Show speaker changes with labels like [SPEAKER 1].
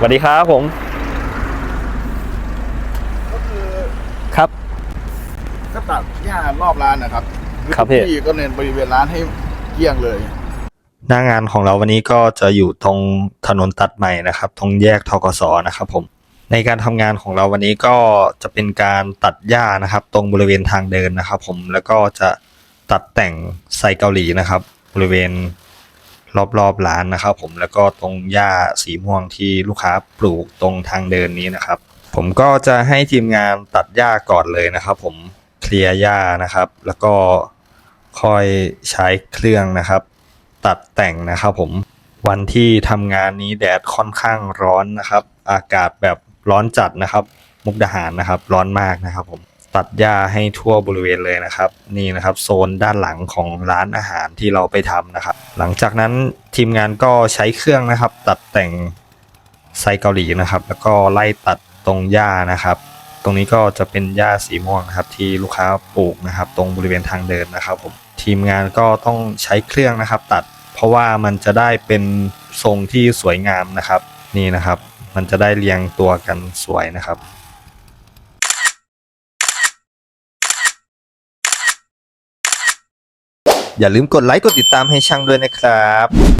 [SPEAKER 1] สวัสดีครับผม
[SPEAKER 2] ก็คือ
[SPEAKER 1] ครับ
[SPEAKER 2] ก็ตัดหญ้ารอบร้านนะครับ
[SPEAKER 1] ครับพี่
[SPEAKER 2] ที่ก็เน้นบริเวณร้านให้เกลี้ยงเลย
[SPEAKER 1] หน้างานของเราวันนี้ก็จะอยู่ตรงถนนตัดใหม่นะครับ ตรงแยกทกศนะครับผม ในการทำงานของเราวันนี้ก็จะเป็นการตัดหญ้านะครับ ตรงบริเวณทางเดินนะครับ ผมแล้วก็จะตัดแต่งไซเกาหลีนะครับ บริเวณ รอบๆร้านนะครับ ผมแล้วก็ตรงหญ้าสีม่วงที่ลูกค้าปลูกตรงทางเดินนี้นะครับ ผมก็จะให้ทีมงานตัดหญ้าก่อนเลยนะครับ ผมเคลียร์หญ้านะครับ แล้วก็ค่อยใช้เครื่องนะครับ ตัดแต่งนะครับ ผมวันที่ทำงานนี้แดดค่อนข้างร้อนนะครับ อากาศแบบร้อนจัดนะครับ มุกดาหารนะครับ ร้อนมากนะครับผม ตัดหญ้าให้ทั่วบริเวณเลยนะครับ นี่นะครับโซนด้านหลังของร้านอาหารที่เราไปทำนะครับ หลังจากนั้นทีมงานก็ใช้เครื่องนะครับ ตัดแต่งไซเกาหลีนะครับ แล้วก็ไล่ตัดตรงหญ้านะครับ ตรงนี้ก็จะเป็นหญ้าสีม่วงนะครับ ที่ลูกค้าปลูกนะครับ ตรงบริเวณทางเดินนะครับผมทีมงานก็ต้องใช้เครื่องนะครับ ตัดเพราะว่ามันจะได้เป็นทรงที่สวยงามนะครับ นี่นะครับ มันจะได้เรียงตัวกันสวยนะครับ อย่าลืมกดไลค์กดติดตามให้ช่างด้วยนะครับ